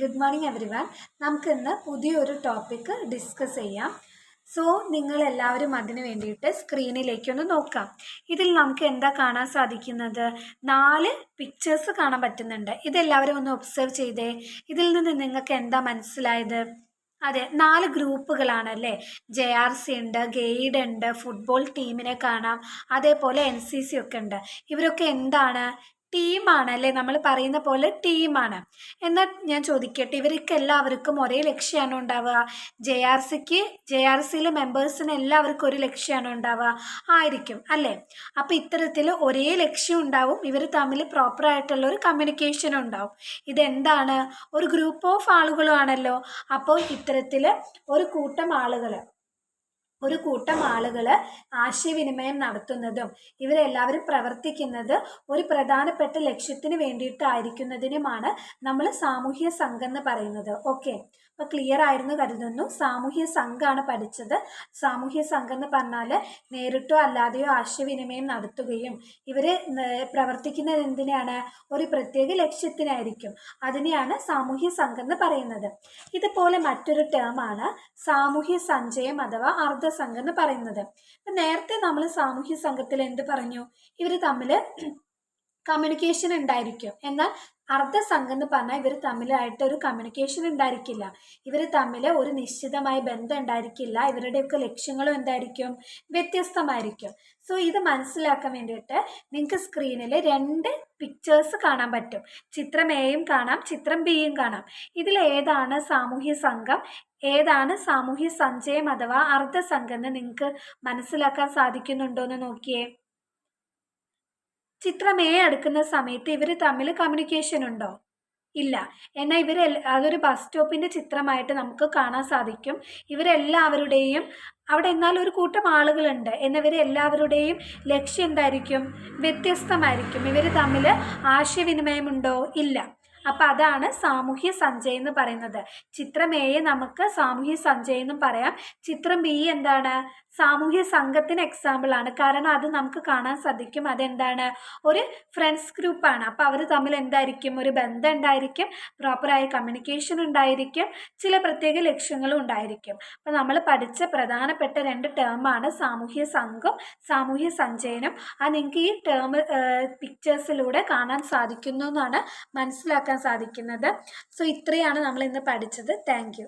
Good morning every one നമുക്കിന്ന് പുതിയൊരു topic discuss ചെയ്യാം. സോ നിങ്ങൾ എല്ലാവരും അതിന് വേണ്ടിയിട്ട് സ്ക്രീനിലേക്കൊന്ന് നോക്കാം. ഇതിൽ നമുക്ക് എന്താ കാണാൻ സാധിക്കുന്നത്? നാല് പിക്ചേഴ്സ് കാണാൻ പറ്റുന്നുണ്ട്. ഇതെല്ലാവരും ഒന്ന് ഒബ്സർവ് ചെയ്തേ. ഇതിൽ നിന്ന് നിങ്ങൾക്ക് എന്താ മനസ്സിലായത്? അതെ നാല് ഗ്രൂപ്പുകളാണല്ലേ ജെ ആർ സി ഉണ്ട് ഗെയ്ഡ് ഉണ്ട് ഫുട്ബോൾ ടീമിനെ കാണാം അതേപോലെ എൻ സി സി ഒക്കെ ഉണ്ട്. ഇവരൊക്കെ എന്താണ്? ടീമാണ് അല്ലേ? നമ്മൾ പറയുന്ന പോലെ ടീമാണ്. എന്നാൽ ഞാൻ ചോദിക്കട്ടെ ഇവർക്ക് എല്ലാവർക്കും ഒരേ ലക്ഷ്യമാണ് ഉണ്ടാവുക. ജെ ആർ സിക്ക് ജെ ആർ സിയിലെ മെമ്പേഴ്സിന് എല്ലാവർക്കും ഒരു ലക്ഷ്യമാണ് ഉണ്ടാവുക. ആയിരിക്കും അല്ലേ? അപ്പോൾ ഇത്തരത്തിൽ ഒരേ ലക്ഷ്യം ഉണ്ടാവും ഇവർ തമ്മിൽ പ്രോപ്പറായിട്ടുള്ള ഒരു കമ്മ്യൂണിക്കേഷൻ ഉണ്ടാവും. ഇതെന്താണ്? ഒരു ഗ്രൂപ്പ് ഓഫ് ആളുകളുമാണല്ലോ. അപ്പോൾ ഇത്തരത്തിൽ ഒരു കൂട്ടം ആളുകൾ ഒരു കൂട്ടം ആളുകൾ ആശയവിനിമയം നടത്തുന്നതും ഇവരെല്ലാവരും പ്രവർത്തിക്കുന്നത് ഒരു പ്രധാനപ്പെട്ട ലക്ഷ്യത്തിന് വേണ്ടിയിട്ടായിരിക്കുന്നതിനുമാണ് നമ്മൾ സാമൂഹ്യ സംഘം എന്ന് പറയുന്നത്. ഓക്കെ അപ്പോൾ ക്ലിയർ ആയിരുന്നു കരുതുന്നു. സാമൂഹ്യ സംഘമാണ് പഠിച്ചത്. സാമൂഹ്യ സംഘം എന്ന് പറഞ്ഞാൽ നേരിട്ടോ അല്ലാതെയോ ആശയവിനിമയം നടത്തുകയും ഇവർ പ്രവർത്തിക്കുന്നത് എന്തിനാണ്? ഒരു പ്രത്യേക ലക്ഷ്യത്തിനായിരിക്കും. അതിനെയാണ് സാമൂഹ്യ സംഘം എന്ന് പറയുന്നത്. ഇതുപോലെ മറ്റൊരു ടേമാണ് സാമൂഹ്യ സഞ്ചയം അഥവാ അർദ്ധസംഘം എന്ന് പറയുന്നത്. നേരത്തെ നമ്മൾ സാമൂഹ്യ സംഘത്തിൽ എന്ത് പറഞ്ഞു? ഇവർ തമ്മിൽ കമ്മ്യൂണിക്കേഷൻ ഉണ്ടായിരിക്കും. എന്നാൽ അർദ്ധസംഘം എന്ന് പറഞ്ഞാൽ ഇവർ തമ്മിലായിട്ട് ഒരു കമ്മ്യൂണിക്കേഷൻ ഉണ്ടായിരിക്കില്ല. ഇവർ തമ്മിൽ ഒരു നിശ്ചിതമായ ബന്ധം ഉണ്ടായിരിക്കില്ല. ഇവരുടെയൊക്കെ ലക്ഷ്യങ്ങളും എന്തായിരിക്കും? വ്യത്യസ്തമായിരിക്കും. സോ ഇത് മനസ്സിലാക്കാൻ വേണ്ടിയിട്ട് നിങ്ങൾക്ക് സ്ക്രീനിൽ രണ്ട് പിക്ചേഴ്സ് കാണാൻ പറ്റും. ചിത്രം എയും കാണാം ചിത്രം ബിയും കാണാം. ഇതിൽ ഏതാണ് സാമൂഹ്യ സംഘം? ഏതാണ് സാമൂഹ്യ സഞ്ചയം അഥവാ അർദ്ധസംഘം എന്ന് നിങ്ങൾക്ക് മനസ്സിലാക്കാൻ സാധിക്കുന്നുണ്ടോ എന്ന് നോക്കിയേ. ചിത്രം എ എടുക്കുന്ന സമയത്ത് ഇവർ തമ്മിൽ കമ്മ്യൂണിക്കേഷൻ ഉണ്ടോ? ഇല്ല. എന്നാൽ ഇവർ അതൊരു ബസ് സ്റ്റോപ്പിന്റെ ചിത്രമായിട്ട് നമുക്ക് കാണാൻ സാധിക്കും. ഇവരെല്ലാവരുടെയും അവിടെ എന്നാൽ ഒരു കൂട്ടം ആളുകളുണ്ട് എന്നിവർ എല്ലാവരുടെയും ലക്ഷ്യം എന്തായിരിക്കും? വ്യത്യസ്തമായിരിക്കും. ഇവർ തമ്മിൽ ആശയവിനിമയമുണ്ടോ ഇല്ല. അപ്പം അതാണ് സാമൂഹ്യ സഞ്ചയം എന്ന് പറയുന്നത്. ചിത്രം എയെ നമുക്ക് സാമൂഹ്യ സഞ്ചയം എന്നും പറയാം. ചിത്രം ബി എന്താണ്? സാമൂഹ്യ സംഘത്തിന് എക്സാമ്പിൾ ആണ്. കാരണം അത് നമുക്ക് കാണാൻ സാധിക്കും. അതെന്താണ്? ഒരു ഫ്രണ്ട്സ് ഗ്രൂപ്പ് ആണ്. അപ്പോൾ അവർ തമ്മിൽ എന്തായിരിക്കും? ഒരു ബന്ധം ഉണ്ടായിരിക്കും. പ്രോപ്പറായ കമ്മ്യൂണിക്കേഷൻ ഉണ്ടായിരിക്കും. ചില പ്രത്യേക ലക്ഷ്യങ്ങളും ഉണ്ടായിരിക്കും. അപ്പോൾ നമ്മൾ പഠിച്ച പ്രധാനപ്പെട്ട രണ്ട് ടേമാണ് സാമൂഹ്യ സംഘം സാമൂഹ്യ സഞ്ചയനം അത് നിങ്ങൾക്ക് ഈ ടേം പിക്ചേഴ്സിലൂടെ കാണാൻ സാധിക്കുന്നു എന്നാണ് മനസ്സിലാക്കാൻ സാധിക്കുന്നത്. സോ ഇത്രയാണ് നമ്മൾ ഇന്ന് പഠിച്ചത്. താങ്ക്